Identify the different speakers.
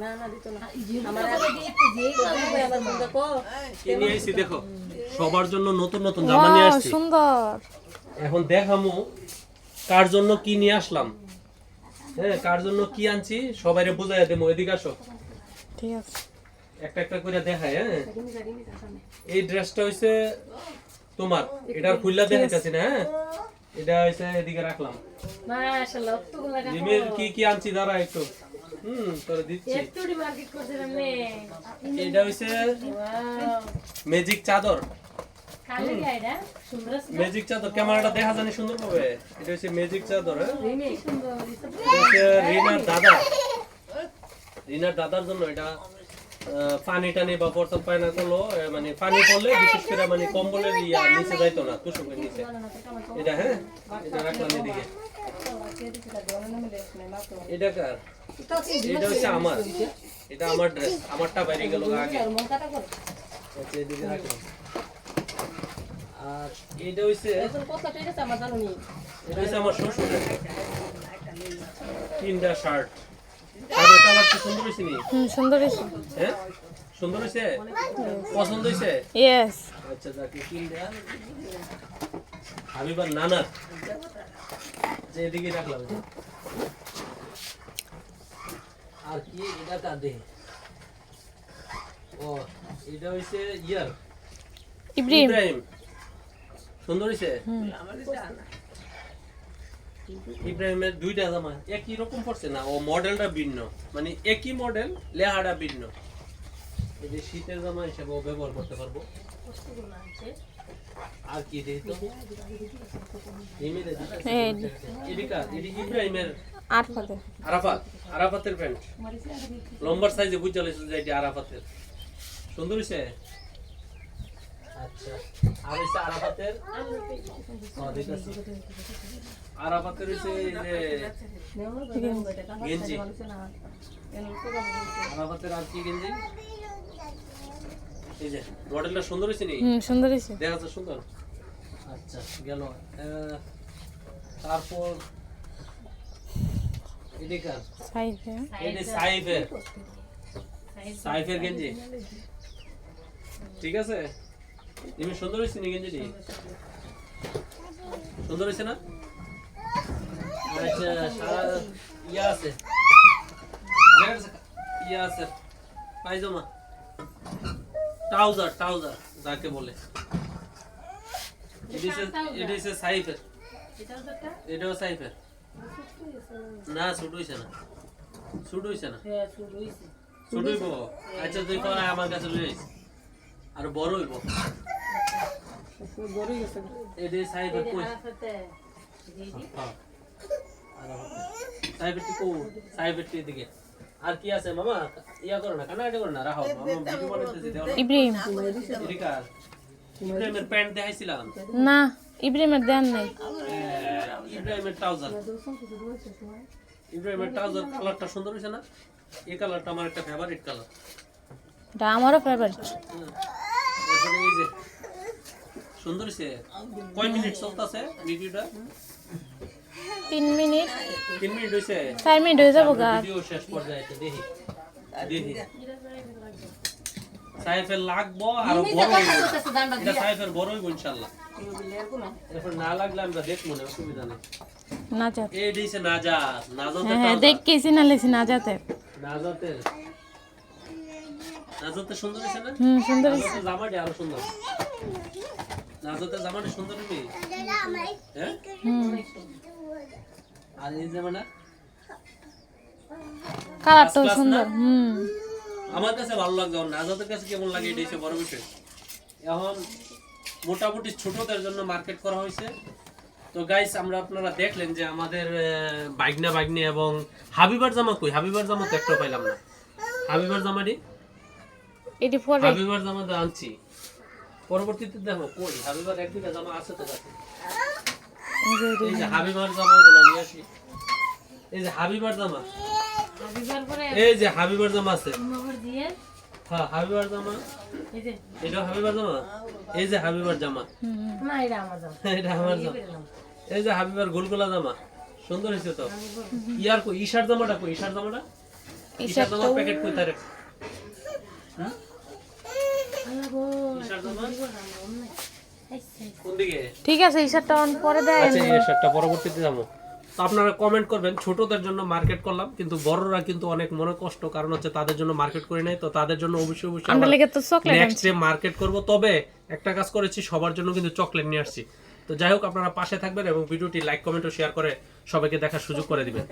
Speaker 1: না না দিত না। আমার আগে দিতে যে কাপড় আমার মন দেখো
Speaker 2: কি নিয়ে আইছি দেখো সবার জন্য নতুন নতুন জামা নিয়ে আসছি।
Speaker 3: সুন্দর।
Speaker 2: এখন দেখামু কার জন্য কি নিয়ে আসলাম। হ্যাঁ কার জন্য কি আনছি সবাইরে বুঝাইয়া দেবো এদিকে আসো।
Speaker 3: ঠিক আছে।
Speaker 2: একটা একটা করে দেখায় হ্যাঁ। এই ড্রেসটা হইছে তোমার এটার খুললা দেখাইতেছি না হ্যাঁ। এটা হইছে এদিকে রাখলাম।
Speaker 1: মাশাআল্লাহ
Speaker 2: জিমের কি কি আনছি দাঁড়া একটু। হুম তোরে দিচ্ছি।
Speaker 1: একটু মার্কেট করছিলাম নে
Speaker 2: এটা হইছে ম্যাজিক চাদর।
Speaker 1: কালে গায়ডা সুন্দর
Speaker 2: ম্যাজিক চাদর ক্যামেরাটা দেখা জানি সুন্দর পাবে। এটা ম্যাজিক চাদর হ্যাঁ? রিনার দাদা। রিনার দাদার জন্য এটা পানি টানি বা বর্তমান পায় না করল মানে পানি পড়লে বিশেষ করে মানে কম্বলের ইয়া নিচে যাইতো না তুষকের নিচে। এটা হ্যাঁ? এটা রাখলাম এদিকে। এটা কার? এটা হচ্ছে আমার এটা আমার ড্রেস আমারটা বাইরে গেল আগে। আর এটা হচ্ছে এটা হচ্ছে আমার শ্বশুরের তিনটা শার্ট সুন্দর হয়েছে নি?
Speaker 3: সুন্দর হয়েছে
Speaker 2: হ্যাঁ? সুন্দর হয়েছে পছন্দ হয়েছে
Speaker 3: ইয়েস
Speaker 2: আচ্ছা যাকে তিনটা। হাবিবার নানার যে এদিকে রাখলাম। আর কি এটা কাঁদে ও এটা হইছে ইয়ার।
Speaker 3: ইব্রাহিম।
Speaker 2: ইব্রাহিম। সুন্দর হয়েছে ইব্রাহিমের দুইটা জামা একই রকম পড়ছে না? ও মডেলটা ভিন্ন। মানে একই মডেল লেহাটা ভিন্ন। এই যে শীতের জামা হিসেবে ও ব্যবহার করতে পারব। আর কি দেখি তো ইমেলে দিতেছে।
Speaker 3: এই যে।
Speaker 2: এদিকা এদিক ইব্রাহিমের
Speaker 3: আট ফাতে
Speaker 2: আরাফাত আরাফাতের প্যান্ট লম্বার সাইজে বুঝতে পারছিস যে এটি আরাফাতের। সুন্দর হয়েছে আচ্ছা। আর হচ্ছে আরাফাতের? আরাফাতের হচ্ছে এই যে গেঞ্জি। আরাফাতের আর কি গেঞ্জি? এই যে মডেলটা সুন্দর হয়েছে নি?
Speaker 3: হুম সুন্দর হয়েছে।
Speaker 2: দেখা যাচ্ছে সুন্দর। আচ্ছা গেল। তারপর এদিকে
Speaker 3: সাইজ
Speaker 2: এটি সাইফের। সাইফের গেঞ্জি। ঠিক আছে? তুমি সুন্দর হয়েছে নি গেঞ্জিটি? সুন্দর হয়েছে না? আচ্ছা সারা ইয়া আছে। ইয়া আছে। পায়জামা। ট্রাউজার ট্রাউজার যাকে বলে। এটি হচ্ছে- সাইফের। এটাও সাইফের। না শুট হইছে না। শুট হইছে না? ছোট হইব? আচ্ছা তুই পরে আমার কাছে লই আইস। আর বড় হইব? এটি সাইফের কই? হ্যাঁ। আর সাইফের টি কো সাইফের টি দিকে আর কি আছে মামা? ইয়া করো না কানাকাটি করো না রাখো।
Speaker 3: ইব্রাহিম।
Speaker 2: ইব্রাহিমের প্যান্ট দেখাইছিলাম।
Speaker 3: না ইব্রাহিমের দেন নাই।
Speaker 2: ইব্রাহিমের ট্রাউজার ইব্রাহিমের ট্রাউজার কালারটা সুন্দর হয়েছে না? এই কালারটা আমার একটা ফেভারিট কালার
Speaker 3: এটা আমারও ফেভারিট
Speaker 2: এই যে সুন্দর হয়েছে। কয় মিনিট চলতেছে ভিডিওটা?
Speaker 3: তিন মিনিট।
Speaker 2: তিন মিনিট হয়েছে
Speaker 3: চার মিনিট হয়ে যাব গা।
Speaker 2: ভিডিও শেষ পর্যায়ে আছে, দেখি দেখি সাইফের লাগবো আর বড় এটা সাইফের বড় হইব ইনশাআল্লাহ এরপর না লাগলে আমরা দেখব না অসুবিধা নেই।
Speaker 3: না যাতে
Speaker 2: এই দিছে নাজাত নাজাতের
Speaker 3: হ্যাঁ হ্যাঁ
Speaker 2: trouser।
Speaker 3: দেখেছি না লেছি না যাতে
Speaker 2: নাজাতের নাজাতের সুন্দর হয়েছে না?
Speaker 3: হুম সুন্দর
Speaker 2: নাজাতের জামাটি আরও সুন্দর নাজাতের জামাটি সুন্দর হইবে হ্যাঁ
Speaker 3: হুম।
Speaker 2: আর এই জামাটা
Speaker 3: কালারটাও সুন্দর হুম।
Speaker 2: আমার কাছে ভালো লাগছে কাছে কেমন লাগে বড় বিষয়। এখন মোটামুটি ছোটদের জন্য মার্কেট করা হয়েছে। তো গাইস আমরা আপনারা দেখলেন যে আমাদের বাইগনা বাইগনি এবং হাবিবার জামা কই? হাবিবার জামা তো একটা পাইলাম না। হাবিবার জামাটি
Speaker 3: এটি
Speaker 2: হাবিবার জামা আনছি। পরবর্তীতে দেখো কই? হাবিবার এক দুটা জামা আছে তো
Speaker 3: এই যে।
Speaker 2: এই যে হাবিবার জামা গুলো নিয়ে আসি এই যে হাবিবার জামা এই যে হাবিবার জামা আছে হ্যাঁ হাবিবার জামা এটা হাবিবার জামা এই যে হাবিবার জামা
Speaker 3: হুম।
Speaker 2: এটা আমার জামা এই যে হাবিবার গোলগোলা জামা সুন্দর হয়েছে তো ইয়ার কই ঈশার জামাটা কই ঈশার জামাটা ঈশার
Speaker 3: শার্টটা
Speaker 2: জামার প্যাকেট কোথায় রে
Speaker 1: আল্লাহ
Speaker 2: ঈশার জামা
Speaker 3: ঠিক আছে এই শার্টটা অন পরে দেয়
Speaker 2: আচ্ছা এই শার্টটা পরবর্তীতে যাব তো আপনারা কমেন্ট করবেন ছোটদের জন্য মার্কেট করলাম কিন্তু বড়রা কিন্তু অনেক মনে কষ্ট কারণ হচ্ছে তাদের জন্য মার্কেট করি নাই তো তাদের জন্য অবশ্যই অবশ্যই
Speaker 3: আমরা লেগে তো চকলেট
Speaker 2: নেক্সট ডে মার্কেট করব। তবে একটা কাজ করেছি সবার জন্য কিন্তু চকলেট নিয়ে আসছি। তো যাই হোক আপনারা পাশে থাকবেন এবং ভিডিওটি লাইক কমেন্ট ও শেয়ার করে সবাইকে দেখার সুযোগ করে দিবেন।